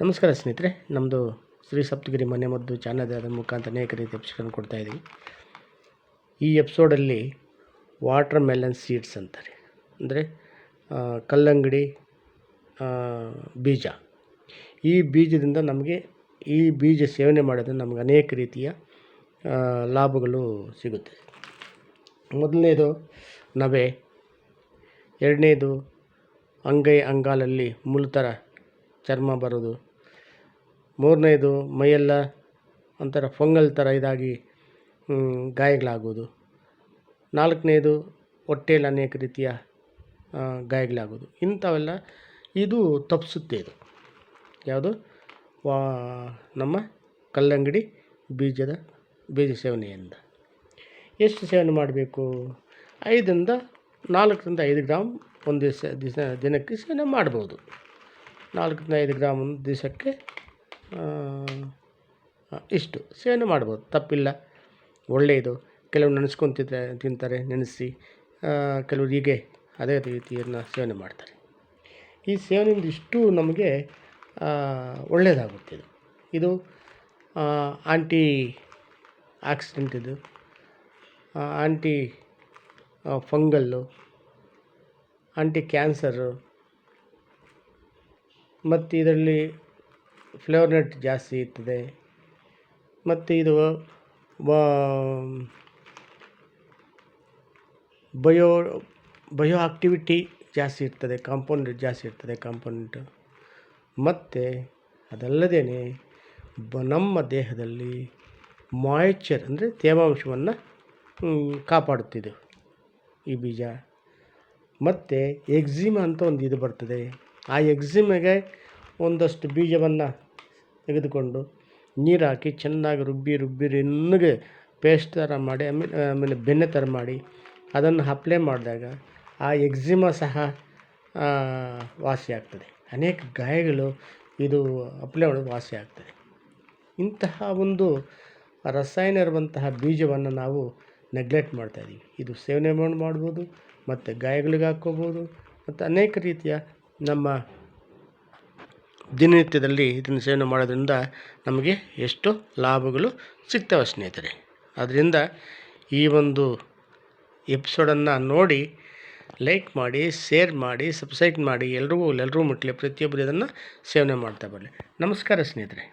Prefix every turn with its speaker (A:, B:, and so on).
A: ನಮಸ್ಕಾರ ಸ್ನೇಹಿತರೆ ನಮ್ಮದು ಶ್ರೀ ಸಪ್ತಗಿರಿ ಮನೆ ಮದ್ದು ಚಾನಲ್ ಅದರ ಮುಖಾಂತರ ಅನೇಕ ರೀತಿಯ ಎಪಿಸೋಡನ್ನು ಕೊಡ್ತಾ ಇದ್ದೀವಿ ಈ ಎಪಿಸೋಡಲ್ಲಿ ವಾಟರ್ ಮೆಲನ್ ಸೀಡ್ಸ್ ಅಂತಾರೆ. ಅಂದರೆ ಕಲ್ಲಂಗಡಿ ಬೀಜ. ಈ ಬೀಜದಿಂದ ನಮಗೆ, ಈ ಬೀಜ ಸೇವನೆ ಮಾಡೋದ್ರಿಂದ ನಮಗೆ ಅನೇಕ ರೀತಿಯ ಲಾಭಗಳು ಸಿಗುತ್ತೆ. ಮೊದಲನೇದು, ನವೆ. ಎರಡನೇದು, ಅಂಗೈ ಅಂಗಾಲಲ್ಲಿ ಮೂಲತರ ಚರ್ಮ ಬರೋದು. ಮೂರನೇದು ಮೈಯೆಲ್ಲ ಒಂಥರ ಫಂಗಲ್ ಥರ ಇದಾಗಿ ಗಾಯಗಳಾಗೋದು. ನಾಲ್ಕನೇದು ಹೊಟ್ಟೆಯಲ್ಲಿ ಅನೇಕ ರೀತಿಯ ಗಾಯಗಳಾಗೋದು. ಇಂಥವೆಲ್ಲ ಇದು ತಪ್ಪಿಸುತ್ತೆ ಇದು. ಯಾವುದು? ವಾ, ನಮ್ಮ ಕಲ್ಲಂಗಡಿ ಬೀಜದ ಬೀಜ ಸೇವನೆಯಿಂದ. ಎಷ್ಟು ಸೇವನೆ ಮಾಡಬೇಕು? ಐದರಿಂದ ನಾಲ್ಕರಿಂದ ಐದು ಗ್ರಾಮ್ ಒಂದು ದಿವಸ ದಿವಸ ದಿನಕ್ಕೆ ಸೇವನೆ ಮಾಡ್ಬೋದು. ನಾಲ್ಕರಿಂದ ಐದು ಗ್ರಾಮ್ ಒಂದು ದಿವಸಕ್ಕೆ ಇಷ್ಟು. ಸೇವನೆ ಮಾಡ್ಬೋದು, ತಪ್ಪಿಲ್ಲ. ಒಳ್ಳೆಯದು. ಕೆಲವರು ನೆನೆಸ್ಕೊಂತಿದ್ರೆ, ತಿಂತಾರೆ, ನೆನೆಸಿ ಕೆಲವರು ಹೀಗೆ ಅದೇ ರೀತಿಯನ್ನು ಸೇವನೆ ಮಾಡ್ತಾರೆ. ಈ ಸೇವನೆಯಿಂದ ಇಷ್ಟು ನಮಗೆ ಒಳ್ಳೆಯದಾಗುತ್ತಿದೆ ಒಳ್ಳೆಯದಾಗುತ್ತೆ ಇದು. ಇದು ಆಂಟಿ ಆಕ್ಸಿಡೆಂಟ್ ಇದು. ಆಂಟಿ ಫಂಗಲ್ಲು, ಆಂಟಿ ಕ್ಯಾನ್ಸರು, ಮತ್ತು ಇದರಲ್ಲಿ ಫ್ಲೇವರ್ನೆಟ್ ಜಾಸ್ತಿ ಇರ್ತದೆ. ಮತ್ತು ಇದು ಬಯೋ ಬಯೋ ಆಕ್ಟಿವಿಟಿ ಜಾಸ್ತಿ ಇರ್ತದೆ, ಕಾಂಪೌಂಡ್ ಜಾಸ್ತಿ ಇರ್ತದೆ, ಕಾಂಪೌಂಡ್. ಮತ್ತು ಅದಲ್ಲದೇ ಬ, ನಮ್ಮ ದೇಹದಲ್ಲಿ ಮಾಯ್ಚರ್ ಅಂದರೆ ತೇವಾಂಶವನ್ನು ಕಾಪಾಡುತ್ತಿದೆ ಈ ಬೀಜ. ಮತ್ತು ಎಕ್ಸಿಮ ಅಂತ ಒಂದು ಇದು ಬರ್ತದೆ. ಆ ಎಕ್ಸಿಮಗೆ ಒಂದಷ್ಟು ಬೀಜವನ್ನು ತೆಗೆದುಕೊಂಡು ನೀರು ಹಾಕಿ ಚೆನ್ನಾಗಿ ರುಬ್ಬಿ ರುಬ್ಬಿ ನುಣ್ಣಗೆ ಪೇಸ್ಟ್ ಥರ ಮಾಡಿ, ಆಮೇಲೆ ಆಮೇಲೆ ಬೆಣ್ಣೆ ಥರ ಮಾಡಿ ಅದನ್ನು ಅಪ್ಲೈ ಮಾಡಿದಾಗ ಆ ಎಕ್ಸಿಮ ಸಹ ವಾಸಿಯಾಗ್ತದೆ ಅನೇಕ ಗಾಯಗಳು ಇದು ಅಪ್ಲೈ ವಾಸಿ ಆಗ್ತದೆ. ಇಂತಹ ಒಂದು ರಸಾಯನ ಇರುವಂತಹ ಬೀಜವನ್ನು ನಾವು ನೆಗ್ಲೆಕ್ಟ್ ಮಾಡ್ತಾಯಿದ್ದೀವಿ ಇದು ಸೇವನೆ ಮಾಡ್- ಮಾಡ್ಬೋದು, ಮತ್ತು ಗಾಯಗಳಿಗೆ ಹಾಕ್ಕೋಬೋದು, ಮತ್ತು ಅನೇಕ ರೀತಿಯ ನಮ್ಮ ದಿನನಿತ್ಯದಲ್ಲಿ ಇದನ್ನು ಸೇವನೆ ಮಾಡೋದ್ರಿಂದ ನಮಗೆ ಎಷ್ಟು ಲಾಭಗಳು ಸಿಗ್ತವೆ ಸ್ನೇಹಿತರೆ. ಆದ್ದರಿಂದ ಈ ಒಂದು ಎಪಿಸೋಡನ್ನು ನೋಡಿ ಲೈಕ್ ಮಾಡಿ ಶೇರ್ ಮಾಡಿ ಸಬ್ಸ್ಕ್ರೈಬ್ ಮಾಡಿ, ಎಲ್ರಿಗೂ ಎಲ್ಲರೂ ಮುಟ್ಟಲಿ ಪ್ರತಿಯೊಬ್ಬರು ಇದನ್ನು ಸೇವನೆ ಮಾಡ್ತಾ ಬರಲಿ ನಮಸ್ಕಾರ ಸ್ನೇಹಿತರೆ.